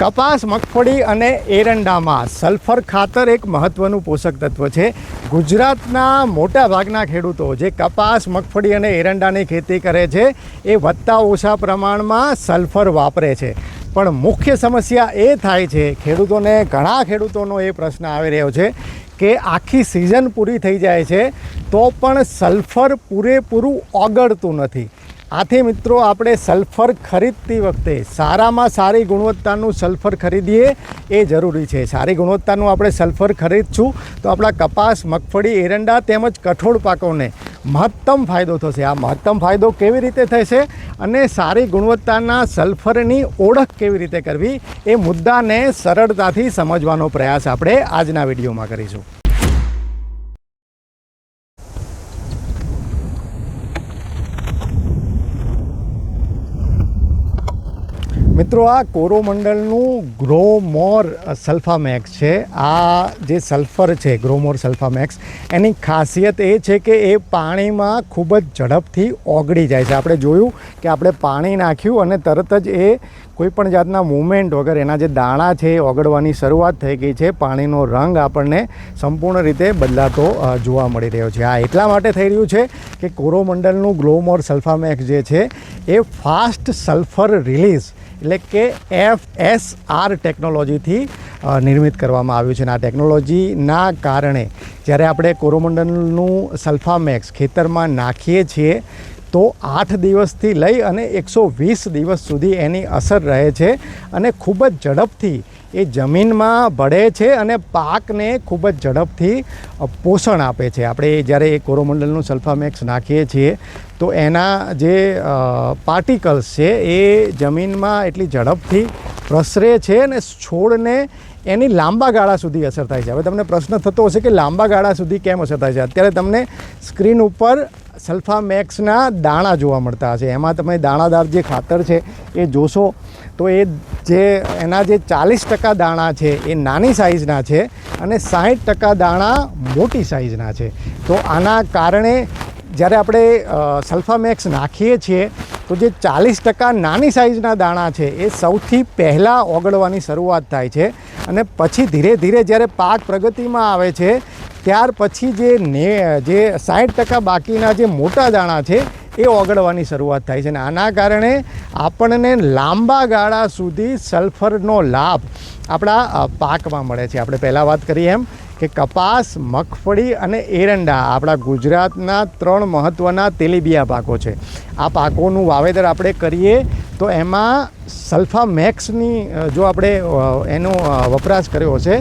કપાસ, મગફળી અને એરંડામાં સલ્ફર ખાતર એક મહત્વનું પોષક તત્વ છે. ગુજરાતના મોટા ભાગના ખેડૂતો જે કપાસ, મગફળી અને એરંડાની ખેતી કરે છે, એ વધતા ઓછા પ્રમાણમાં સલ્ફર વાપરે છે. પણ મુખ્ય સમસ્યા એ થાય છે, ખેડૂતોને, ઘણા ખેડૂતોનો એ પ્રશ્ન આવી રહ્યો છે કે આખી સિઝન પૂરી થઈ જાય છે, તો પણ સલ્ફર પૂરેપૂરું ઓગળતું નથી. આથી મિત્રો, આપણે સલ્ફર ખરીદતી વખતે સારામાં સારી ગુણવત્તાનું સલ્ફર ખરીદીએ એ જરૂરી છે. સારી ગુણવત્તાનું આપણે સલ્ફર ખરીદશું તો આપણા કપાસ, મગફળી, એરંડા તેમજ કઠોળ પાકોને મહત્તમ ફાયદો થશે. આ મહત્તમ ફાયદો કેવી રીતે થશે અને સારી ગુણવત્તાના સલ્ફરની ઓળખ કેવી રીતે કરવી એ મુદ્દાને સરળતાથી સમજવાનો પ્રયાસ આપણે આજના વિડીયોમાં કરીશું. મિત્રો, આ કોરોમંડળનું ગ્રોમોર સલ્ફામેક્સ છે. આ જે સલ્ફર છે, ગ્રોમોર સલ્ફામેક્સ, એની ખાસિયત એ છે કે એ પાણીમાં ખૂબ જ ઝડપથી ઓગળી જાય છે. આપણે જોયું કે આપણે પાણી નાખ્યું અને તરત જ એ કોઈપણ જાતના મૂવમેન્ટ વગર, એના જે દાણા છે એ ઓગળવાની શરૂઆત થઈ ગઈ છે. પાણીનો રંગ આપણને સંપૂર્ણ રીતે બદલાતો જોવા મળી રહ્યો છે. આ એટલા માટે થઈ રહ્યું છે કે કોરોમંડળનું ગ્લોમોર સલ્ફામેક્સ જે છે, એ ફાસ્ટ સલ્ફર રિલીઝ એટલે કે એફ એસ આર ટેકનોલોજીથી નિર્મિત કરવામાં આવ્યું છે. અને આ ટેકનોલોજીના કારણે જ્યારે આપણે કોરોમંડલનું સલ્ફામેક્સ ખેતરમાં નાખીએ છીએ, તો આઠ દિવસથી લઈ અને એકસો વીસ દિવસ સુધી એની અસર રહે છે. અને ખૂબ જ ઝડપથી એ જમીનમાં ભળે છે અને પાકને ખૂબ જ ઝડપથી પોષણ આપે છે. આપણે જ્યારે એ કોરોમંડલનું સલ્ફામેક્સ નાખીએ છીએ, તો એના જે પાર્ટિકલ્સ છે એ જમીનમાં એટલી ઝડપથી પ્રસરે છે અને છોડને એની લાંબા ગાળા સુધી અસર થાય છે. હવે તમને પ્રશ્ન થતો હશે કે લાંબા ગાળા સુધી કેમ અસર થાય છે? અત્યારે તમને સ્ક્રીન ઉપર સલ્ફામેક્સના દાણા જોવા મળતા હશે. એમાં તમે દાણાદાર જે ખાતર છે એ જોશો તો એ જે એના જે ચાલીસ ટકા દાણા છે એ નાની સાઇઝના છે અને સાહીઠ ટકા દાણા મોટી સાઇઝના છે. તો આના કારણે જ્યારે આપણે સલ્ફામેક્સ નાખીએ છીએ તો જે ચાલીસ ટકા નાની સાઇઝના દાણા છે, એ સૌથી પહેલાં ઓગળવાની શરૂઆત થાય છે અને પછી ધીરે ધીરે જ્યારે પાક પ્રગતિમાં આવે છે, ત્યાર પછી જે ને, જે સાઠ ટકા બાકીના જે મોટા દાણા છે, એ ઓગળવાની શરૂઆત થાય છે. અને આના કારણે આપણને લાંબા ગાળા સુધી સલ્ફરનો લાભ આપણા પાકમાં મળે છે. આપણે પહેલાં વાત કરીએ એમ કે કપાસ, મગફળી અને એરંડા આપણા ગુજરાતના ત્રણ મહત્ત્વના તેલીબિયા પાકો છે. આ પાકોનું વાવેતર આપણે કરીએ તો એમાં સલ્ફામેક્સની મેક્સની જો આપણે એનો વપરાશ કર્યો છે,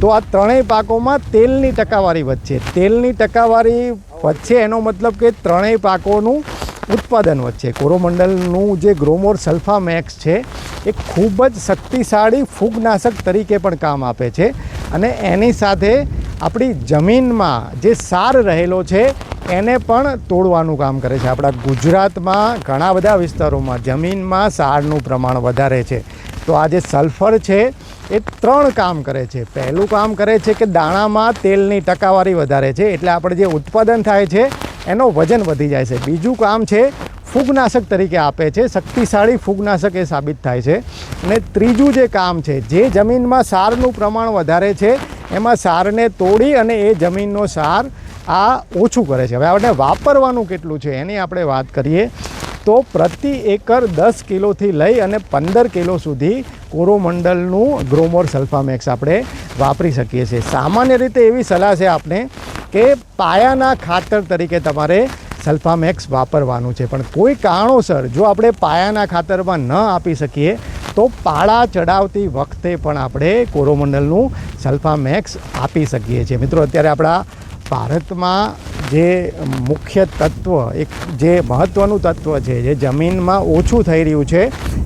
તો આ ત્રણેય પાકોમાં તેલની ટકાવારી વધશે. તેલની ટકાવારી વધશે એનો મતલબ કે ત્રણેય પાકોનું ઉત્પાદન વધશે. કોરોમંડલનું જે ગ્રોમોર સલ્ફામેક્સ છે, એ ખૂબ જ શક્તિશાળી ફૂગનાશક તરીકે પણ કામ આપે છે અને એની સાથે આપણી જમીનમાં જે સાર રહેલો છે, એને પણ તોડવાનું કામ કરે છે. આપણા ગુજરાતમાં ઘણા બધા વિસ્તારોમાં જમીનમાં સારનું પ્રમાણ વધારે છે. તો આ જે સલ્ફર છે, એ ત્રણ કામ કરે છે. પહેલું કામ કરે છે કે દાણામાં તેલની ટકાવારી વધારે છે. એટલે આપણે જે ઉત્પાદન થાય છે એનો વજન વધી જાય છે. બીજું કામ છે, ફૂગનાશક તરીકે આપે છે. શક્તિશાળી ફૂગનાશક એ સાબિત થાય છે. અને ત્રીજું જે કામ છે, જે જમીનમાં સારનું પ્રમાણ વધારે છે, એમાં સારને તોડી અને એ જમીનનો સાર આ ઓછું કરે છે. હવે આપણે વાપરવાનું કેટલું છે એની આપણે વાત કરીએ. તો પ્રતિ એકર દસ કિલોથી લઈ અને પંદર કિલો સુધી કોરોમંડલનું ગ્રોમોર સલ્ફામેક્સ આપણે વાપરી શકીએ છીએ. સામાન્ય રીતે એવી સલાહ છે આપણે કે પાયાના ખાતર તરીકે તમારે સલ્ફામેક્સ વાપરવાનું છે. પણ કોઈ કારણોસર જો આપણે પાયાના ખાતરમાં ન આપી શકીએ, તો પાળા ચડાવતી વખતે પણ આપણે કોરોમંડલનું સલ્ફામેક્સ આપી શકીએ છીએ. મિત્રો, અત્યારે આપણા ભારતમાં જે મુખ્ય તત્વ, એક જે મહત્ત્વનું તત્વ છે, જે જમીનમાં ઓછું થઈ રહ્યું છે,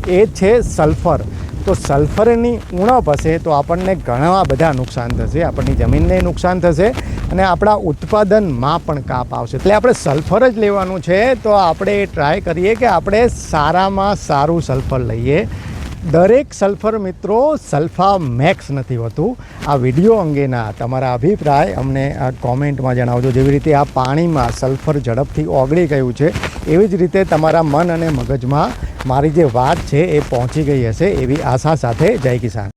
એ છે સલ્ફર. તો સલ્ફરની ઉણપ હશે તો આપણને ઘણા બધા નુકસાન થશે. આપણની જમીનને નુકસાન થશે. અને આપણા ઉત્પાદનમાં પણ કાપ આવશે. એટલે આપણે સલ્ફર જ લેવાનું છે, તો આપણે ટ્રાય કરીએ કે આપણે સારામાં સારું સલ્ફર લઈએ. દરેક સલ્ફર મિત્રો સલ્ફા મેક્સ નથી હોતું. આ વીડિયો અંગેના તમારા અભિપ્રાય અમને આ કોમેન્ટમાં જણાવજો. જેવી રીતે આ પાણીમાં સલ્ફર ઝડપથી ઓગળી ગયું છે, એવી જ રીતે તમારા મન અને મગજમાં મારી જે વાત છે એ પહોંચી ગઈ હશે એવી આશા સાથે. જય કિસાન.